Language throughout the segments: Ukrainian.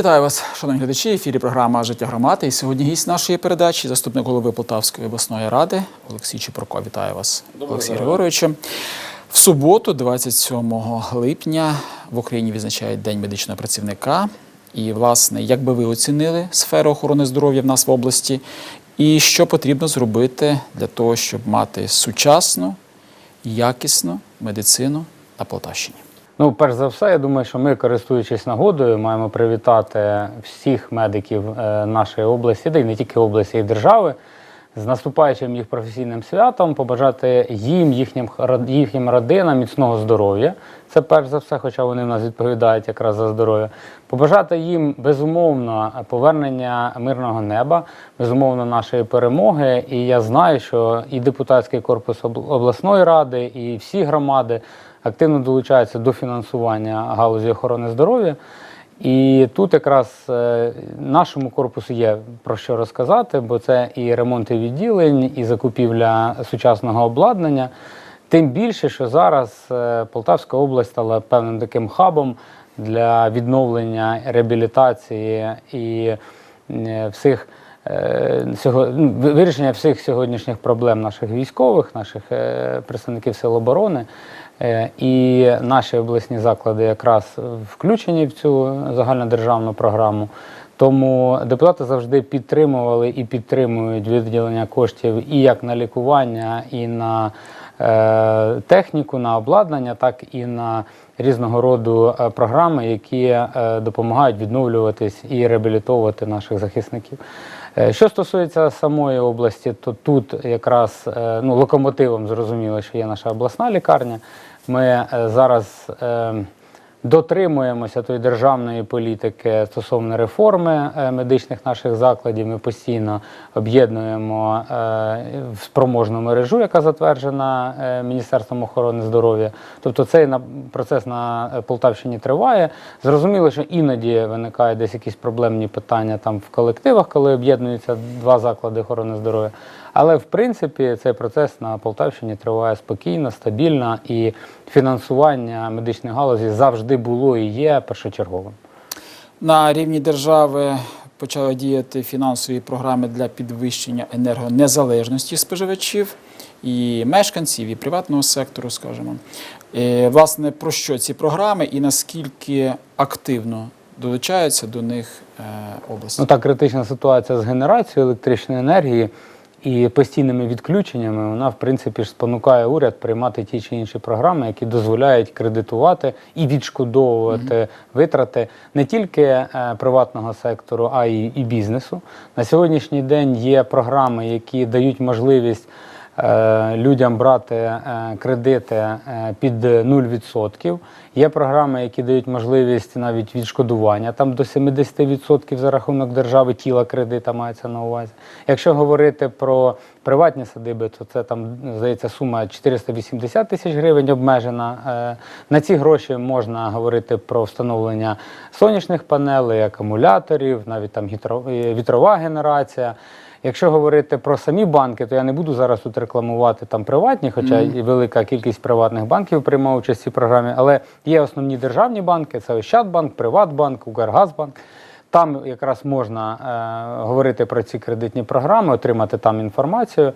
Вітаю вас, шановні глядачі. В ефірі програма Життя громади. І сьогодні гість нашої передачі, заступник голови Полтавської обласної ради Олексій Чепурко. Вітаю вас, Олексій Григоровичу. В суботу, 27 липня, в Україні відзначають День медичного працівника. І, власне, як би ви оцінили сферу охорони здоров'я в нас в області, і що потрібно зробити для того, щоб мати сучасну, якісну медицину на Полтавщині? Ну, перш за все, я думаю, що ми, користуючись нагодою, маємо привітати всіх медиків е, нашої області, й не тільки області, і держави, з наступаючим їх професійним святом, побажати їм, їхнім їхнім родинам міцного здоров'я. Це перш за все, хоча вони в нас відповідають якраз за здоров'я. Побажати їм безумовно повернення мирного неба, безумовно нашої перемоги. І я знаю, що і депутатський корпус обл- обласної ради, і всі громади активно долучаються до фінансування галузі охорони здоров'я. І тут якраз е, нашому корпусу є про що розказати, бо це і ремонти відділень, і закупівля сучасного обладнання. Тим більше, що зараз е, Полтавська область стала певним таким хабом для відновлення реабілітації і е, всіх е, ну, ви- вирішення всіх сьогоднішніх проблем наших військових, наших е, представників сил оборони. Е, І наші обласні заклади якраз включені в цю загальнодержавну програму. Тому депутати завжди підтримували і підтримують виділення коштів і як на лікування, і на техніку, на обладнання, так і на різного роду е, програми, які е, допомагають відновлюватись і реабілітовувати наших захисників. Е, Що стосується самої області, то тут якраз е, ну, локомотивом зрозуміло, що є наша обласна лікарня. Ми е, зараз е, дотримуємося тої державної політики стосовно реформи е, медичних наших закладів. Ми постійно об'єднуємо е, в спроможну мережу, яка затверджена е, Міністерством охорони здоров'я. Тобто цей процес на Полтавщині триває. Зрозуміло, що іноді виникають десь якісь проблемні питання там в колективах, коли об'єднуються два заклади охорони здоров'я. Але в принципі цей процес на Полтавщині триває спокійно, стабільно, і фінансування медичної галузі завжди було і є першочерговим. На рівні держави почали діяти фінансові програми для підвищення енергонезалежності споживачів і мешканців, і приватного сектору, скажімо. Е, Власне, про що ці програми і наскільки активно долучаються до них е, області? Ну та критична ситуація з генерацією електричної енергії і постійними відключеннями, вона в принципі ж спонукає уряд приймати ті чи інші програми, які дозволяють кредитувати і відшкодовувати витрати не тільки е, приватного сектору, а й і бізнесу. На сьогоднішній день є програми, які дають можливість. Е, Людям брати е, кредити е, під 0%. Є програми, які дають можливість навіть відшкодування там до 70% за рахунок держави тіла кредита мається на увазі. Якщо говорити про приватні садиби, то це там здається сума 480 тисяч гривень обмежена. На ці гроші можна говорити про встановлення сонячних панелей, акумуляторів, навіть там вітрова генерація. Якщо говорити про самі банки, то я не буду зараз тут рекламувати там приватні, хоча і велика кількість приватних банків приймає участь в цій програмі. Але є основні державні банки: це Ощадбанк, Приватбанк, Укргазбанк. Там якраз можна е, говорити про ці кредитні програми, отримати там інформацію.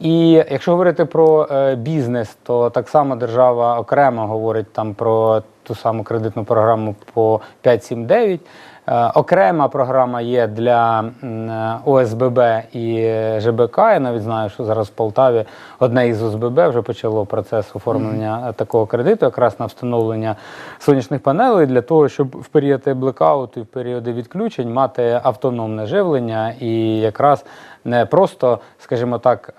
І якщо говорити про е, бізнес, то так само держава окремо говорить там про ту саму кредитну програму по 5.7.9. Е, Окрема програма є для е, ОСББ і е, ЖБК. Я навіть знаю, що зараз в Полтаві одне із ОСББ вже почало процес оформлення е, такого кредиту, якраз на встановлення сонячних панелей для того, щоб в періоди блекауту і в періоди відключень мати автономне живлення і якраз не просто, скажімо так,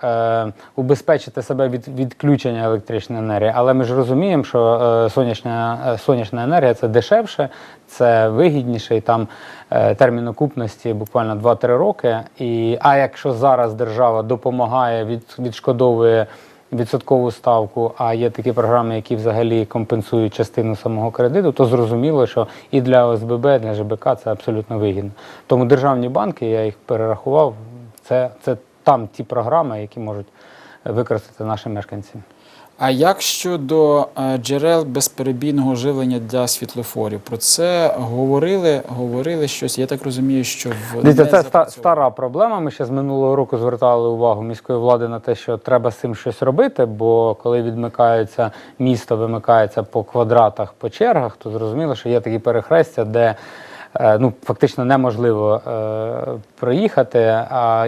убезпечити себе від відключення електричної енергії, але ми ж розуміємо, що сонячна, сонячна енергія це дешевше, це вигідніше, і там е, термін окупності буквально 2-3 роки. І, а якщо зараз держава допомагає, від, відшкодовує відсоткову ставку, а є такі програми, які взагалі компенсують частину самого кредиту, то зрозуміло, що і для ОСББ, і для ЖБК це абсолютно вигідно. Тому державні банки, я їх перерахував, це, це там ті програми, які можуть використати наші мешканці. А як щодо е, джерел безперебійного живлення для світлофорів? Про це говорили, говорили щось. Я так розумію, що в Дивіться, це ста- стара проблема. Ми ще з минулого року звертали увагу міської влади на те, що треба з цим щось робити. Бо коли відмикається місто, вимикається по квадратах, по чергах, то зрозуміло, що є такі перехрестя, де ну, фактично неможливо е, проїхати,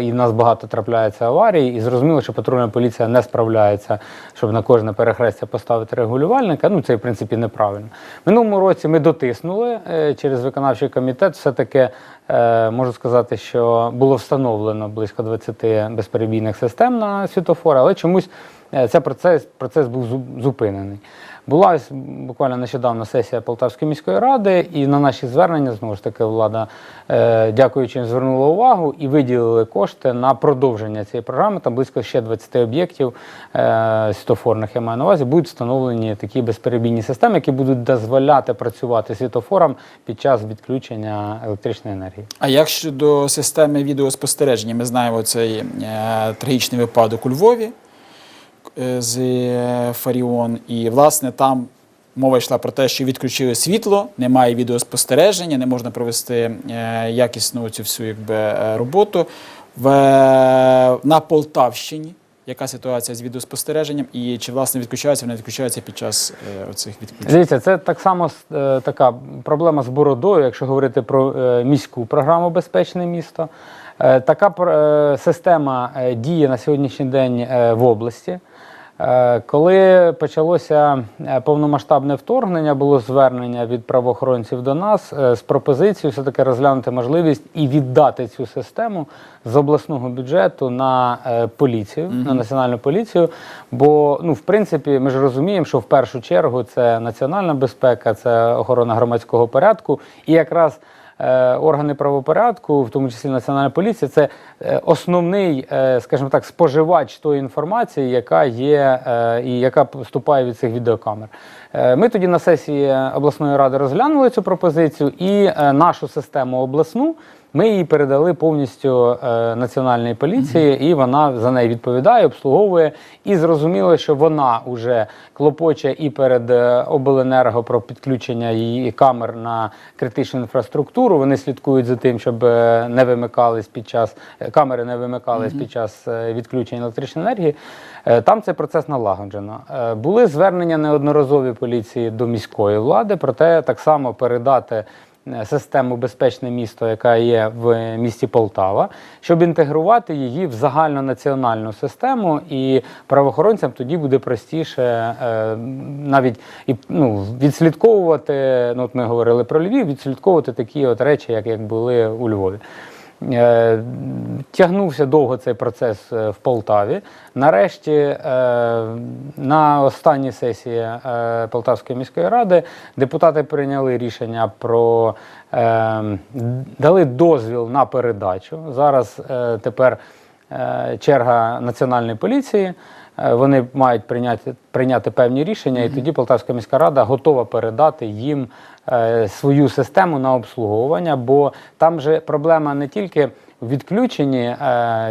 і в нас багато трапляється аварій, і зрозуміло, що патрульна поліція не справляється, щоб на кожне перехрестя поставити регулювальника. Ну це в принципі неправильно. Минулому році ми дотиснули е, через виконавчий комітет. Все таки е, можу сказати, що було встановлено близько 20 безперебійних систем на світофори, але чомусь е, цей процес, процес був зупинений. Була буквально нещодавно сесія Полтавської міської ради, і на наші звернення знову ж таки влада, е, дякуючи, звернула увагу і виділили кошти на продовження цієї програми. Там близько ще 20 об'єктів е, світофорних, я маю на увазі, будуть встановлені такі безперебійні системи, які будуть дозволяти працювати світофорам під час відключення електричної енергії. А як щодо системи відеоспостереження? Ми знаємо цей е, трагічний випадок у Львові з е, Фаріон, і власне там. Мова йшла про те, що відключили світло, немає відеоспостереження, не можна провести е, якісну цю всю якби, е, роботу. В, е, на Полтавщині яка ситуація з відеоспостереженням і чи власне відключаються, вони відключаються під час е, оцих відключень? Дивіться, це так само е, така проблема з бородою, якщо говорити про е, міську програму Безпечне місто. Е, така е, система е, діє на сьогоднішній день е, в області. Е, Коли почалося е, повномасштабне вторгнення, було звернення від правоохоронців до нас е, з пропозицією все-таки розглянути можливість і віддати цю систему з обласного бюджету на поліцію, на національну поліцію. Бо, ну, в принципі, ми ж розуміємо, що в першу чергу це національна безпека, це охорона громадського порядку, і якраз органи правопорядку, в тому числі Національна поліція, це е, основний, е, скажімо так, споживач тої інформації, яка є е, і яка поступає від цих відеокамер. Е, Ми тоді на сесії обласної ради розглянули цю пропозицію і е, нашу систему обласну. Ми її передали повністю е, національній поліції, і вона за неї відповідає, обслуговує. І зрозуміло, що вона вже клопоче і перед е, обленерго про підключення її камер на критичну інфраструктуру. Вони слідкують за тим, щоб е, не вимикались під час камери, не вимикались під час відключення електричної енергії. Там цей процес налагоджено. Були звернення неодноразові поліції до міської влади, проте так само передати систему безпечне місто, яка є в місті Полтава, щоб інтегрувати її в загальнонаціональну систему, і правоохоронцям тоді буде простіше е, навіть і ну, відслідковувати. Ну, от ми говорили про Львів, відслідковувати такі от речі, як, як були у Львові. Е, Тягнувся довго цей процес е, в Полтаві. Нарешті, е, на останній сесії Полтавської міської ради депутати прийняли рішення про дали дозвіл на передачу. Зараз тепер черга національної поліції. Е, Вони мають прийняти, прийняти певні рішення, і тоді Полтавська міська рада готова передати їм е, свою систему на обслуговування, бо там же проблема не тільки в відключенні е,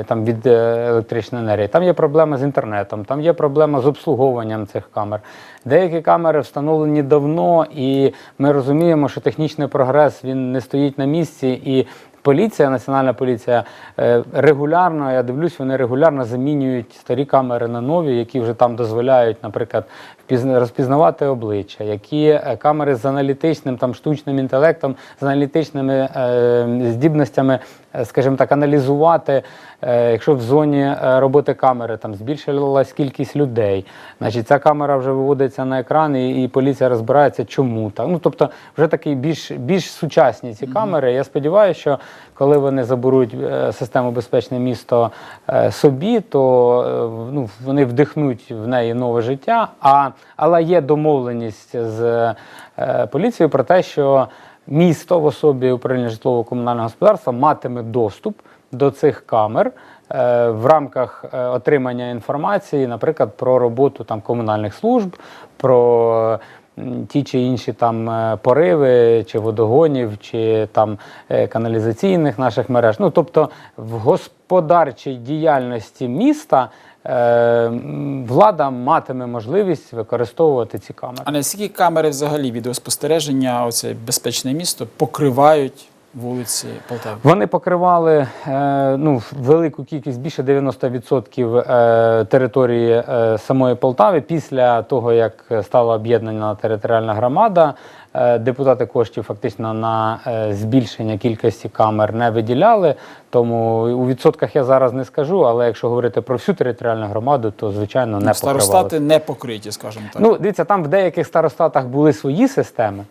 там, від е, електричної енергії, там є проблема з інтернетом, там є проблема з обслуговуванням цих камер. Деякі камери встановлені давно, і ми розуміємо, що технічний прогрес він не стоїть на місці. і Поліція, національна поліція е, регулярно, я дивлюсь, вони регулярно замінюють старі камери на нові, які вже там дозволяють, наприклад, розпізнавати обличчя, які е, камери з аналітичним там штучним інтелектом, з аналітичними е, здібностями, е, скажімо так, аналізувати, е, якщо в зоні роботи камери там збільшилась кількість людей, значить ця камера вже виводиться на екран, і, і поліція розбирається, чому так. Ну тобто, вже такий більш більш сучасні ці камери. Я сподіваюся, що коли вони заберуть систему безпечне місто собі, то ну, вони вдихнуть в неї нове життя. А, але є домовленість з е, поліцією про те, що місто в особі управління житлово-комунального господарства матиме доступ до цих камер. е, В рамках е, отримання інформації, наприклад, про роботу там комунальних служб, про ті чи інші там пориви, чи водогонів, чи там каналізаційних наших мереж. Ну тобто в господарчій діяльності міста. Е, Влада матиме можливість використовувати ці камери. А наскільки камери взагалі відеоспостереження, оце безпечне місто, покривають вулиці Полтави? Вони покривали е, ну, велику кількість, більше 90% е, території е, самої Полтави. Після того, як стала об'єднана територіальна громада, депутати коштів фактично на збільшення кількості камер не виділяли. Тому у відсотках я зараз не скажу, але якщо говорити про всю територіальну громаду, то звичайно не покривали. Старостати не покриті, скажімо так. Ну, дивіться, там в деяких старостатах були свої системи,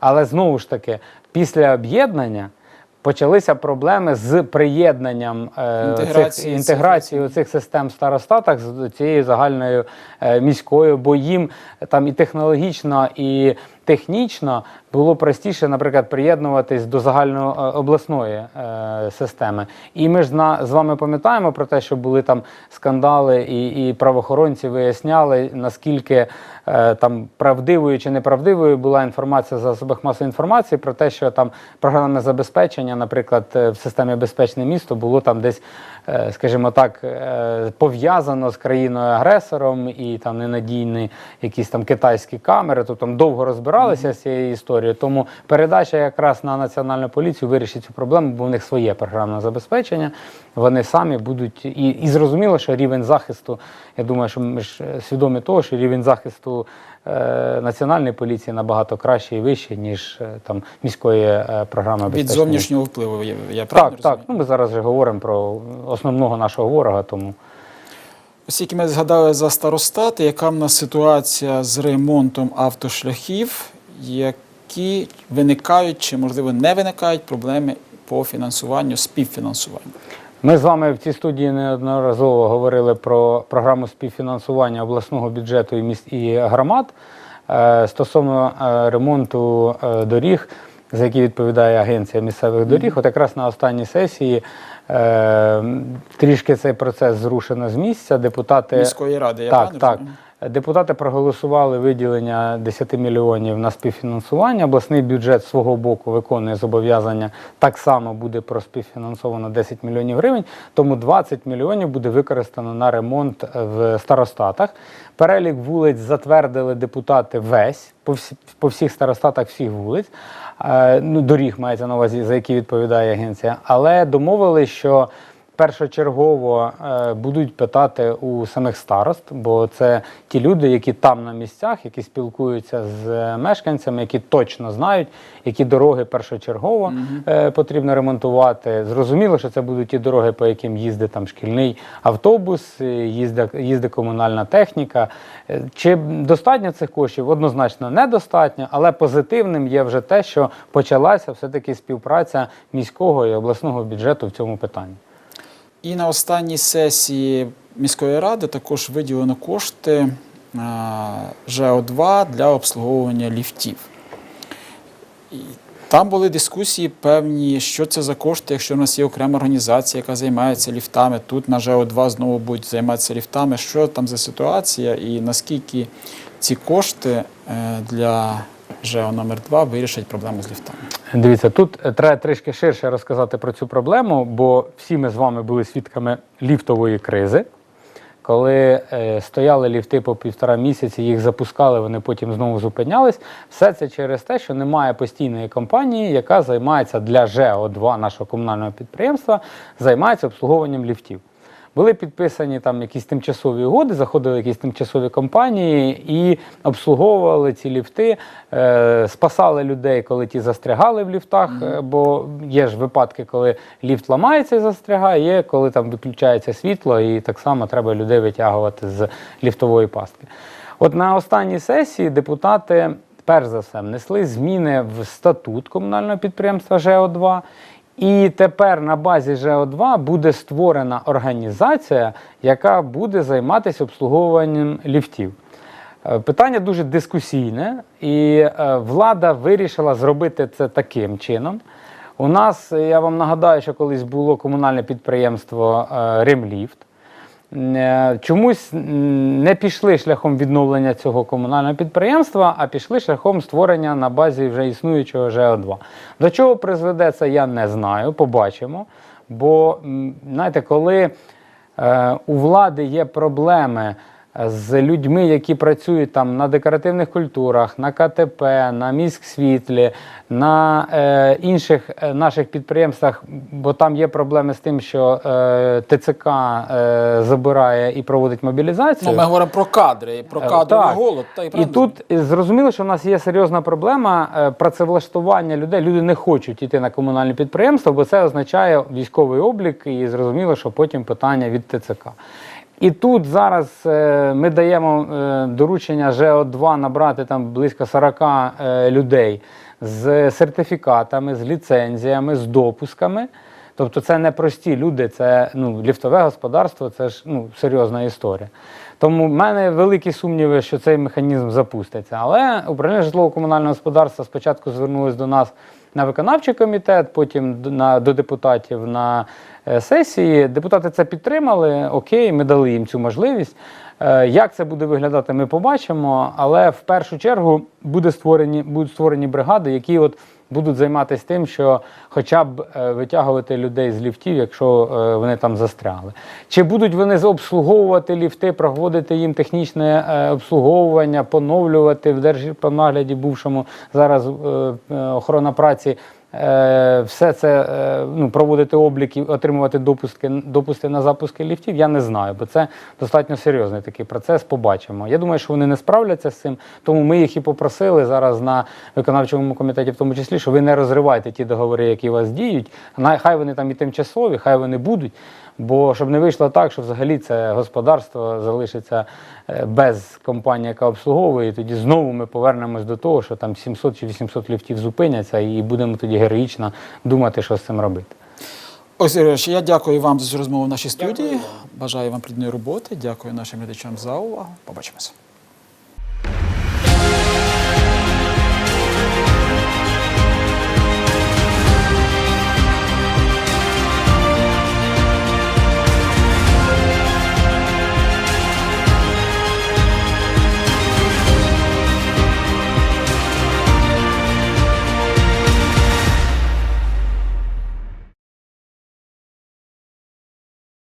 але знову ж таки, після об'єднання почалися проблеми з приєднанням інтеграцією Інтеграції цих, інтеграції цих систем в старостатах з цією загальною е, міською, бо їм там і технологічно, і технічно було простіше, наприклад, приєднуватись до загальнообласної е, системи. І ми ж на, з вами пам'ятаємо про те, що були там скандали, і, і правоохоронці виясняли, наскільки е, там правдивою чи неправдивою була інформація в засобах масової інформації про те, що там програмне забезпечення, наприклад, е, в системі безпечне місто було там десь, е, скажімо так, е, пов'язано з країною-агресором і там ненадійні якісь там китайські камери. То там довго розбиралися з цією історією. Тому передача якраз на національну поліцію вирішить цю проблему, бо в них своє програмне забезпечення. Вони самі будуть і, і зрозуміло, що рівень захисту. Я думаю, що ми ж е, свідомі того, що рівень захисту е, національної поліції набагато кращий і вищий, ніж е, там міської е, програми Від зовнішнього впливу я, я правильно так, так. Ну ми зараз вже говоримо про основного нашого ворога, тому. Оскільки ми згадали за старостати, яка в нас ситуація з ремонтом автошляхів, які виникають чи, можливо, не виникають проблеми по фінансуванню, співфінансуванню? Ми з вами в цій студії неодноразово говорили про програму співфінансування обласного бюджету і міст і громад е, стосовно е, ремонту е, доріг, за які відповідає агенція місцевих доріг. От якраз на останній сесії трішки цей процес зрушено з місця. Депутати Міської ради, я так, правильно так. Депутати проголосували виділення 10 мільйонів на співфінансування. Обласний бюджет свого боку виконує зобов'язання. Так само буде проспівфінансовано 10 мільйонів гривень, тому 20 мільйонів буде використано на ремонт в старостатах. Перелік вулиць затвердили депутати весь по, всі, по всіх старостатах всіх вулиць. Е, ну, доріг мається на увазі, за які відповідає агенція. Але домовили, що першочергово е, будуть питати у самих старост, бо це ті люди, які там на місцях, які спілкуються з мешканцями, які точно знають, які дороги першочергово е, потрібно ремонтувати. Зрозуміло, що це будуть ті дороги, по яким їздить там шкільний автобус, е, їздить, їздить комунальна техніка. Чи достатньо цих коштів? Однозначно недостатньо, але позитивним є вже те, що почалася все-таки співпраця міського і обласного бюджету в цьому питанні. І на останній сесії міської ради також виділено кошти ЖО2 для обслуговування ліфтів. Там були дискусії певні, що це за кошти, якщо в нас є окрема організація, яка займається ліфтами. Тут на ЖО2 знову будуть займатися ліфтами. Що там за ситуація і наскільки ці кошти е, для ЖО номер 2 вирішать проблему з ліфтами? Дивіться, тут е, треба трішки ширше розказати про цю проблему, бо всі ми з вами були свідками ліфтової кризи. Коли е, стояли ліфти по півтора місяці, їх запускали, вони потім знову зупинялись. Все це через те, що немає постійної компанії, яка займається для ЖЕО2 нашого комунального підприємства, займається обслуговуванням ліфтів. Були підписані там якісь тимчасові угоди, заходили якісь тимчасові компанії і обслуговували ці ліфти, е, спасали людей, коли ті застрягали в ліфтах. е, Бо є ж випадки, коли ліфт ламається і застрягає, є коли там виключається світло, і так само треба людей витягувати з ліфтової пастки. От на останній сесії депутати. Перш за все, внесли зміни в статут комунального підприємства ЖЕО2 і тепер на базі ЖО2 буде створена організація, яка буде займатися обслуговуванням ліфтів. Е, Питання дуже дискусійне, і е, влада вирішила зробити це таким чином. У нас, я вам нагадаю, що колись було комунальне підприємство е, Ремліфт. е, чомусь не пішли шляхом відновлення цього комунального підприємства, а пішли шляхом створення на базі вже існуючого ЖО2. До чого призведе це, я не знаю, побачимо. Бо, знаєте, коли е, у влади є проблеми з людьми, які працюють там на декоративних культурах, на КТП, на міськсвітлі, на е, інших е, наших підприємствах, бо там є проблеми з тим, що е, ТЦК е, забирає і проводить мобілізацію. Ну, ми говоримо про кадри, про Е, кадровий так. голод. Та й І тут зрозуміло, що в нас є серйозна проблема е, працевлаштування людей. Люди не хочуть йти на комунальне підприємство, бо це означає військовий облік, і зрозуміло, що потім питання від ТЦК. І тут зараз е, ми даємо е, доручення ЖО2 набрати там близько 40 е, людей з сертифікатами, з ліцензіями, з допусками. Тобто це не прості люди, це ну, ліфтове господарство, це ж ну, серйозна історія. Тому в мене великі сумніви, що цей механізм запуститься. Але управління житлово-комунального господарства спочатку звернулось до нас на виконавчий комітет, потім на, до депутатів на е, сесії. Депутати це підтримали. Окей, ми дали їм цю можливість. Е, Як це буде виглядати, ми побачимо. Але в першу чергу буде створені, будуть створені бригади, які от будуть займатися тим, що хоча б е, витягувати людей з ліфтів, якщо е, вони там застрягли. Чи будуть вони обслуговувати ліфти, проводити їм технічне е, обслуговування, поновлювати в держпонагляді бувшому зараз охорона праці. Е, Все це е, ну, проводити обліки, отримувати допуски, допусти на запуски ліфтів, я не знаю, бо це достатньо серйозний такий процес. Побачимо. Я думаю, що вони не справляться з цим, тому ми їх і попросили зараз на виконавчому комітеті, в тому числі, що ви не розривайте ті договори, які у вас діють. Хай вони там і тимчасові, хай вони будуть. Бо щоб не вийшло так, що взагалі це господарство залишиться е, без компанії, яка обслуговує, і тоді знову ми повернемось до того, що там 700 чи 800 ліфтів зупиняться, і будемо тоді героїчно думати, що з цим робити. Ось, Ігорович, я дякую вам за цю розмову в нашій студії. Бажаю вам плідної роботи. Дякую нашим глядачам за увагу. Побачимося.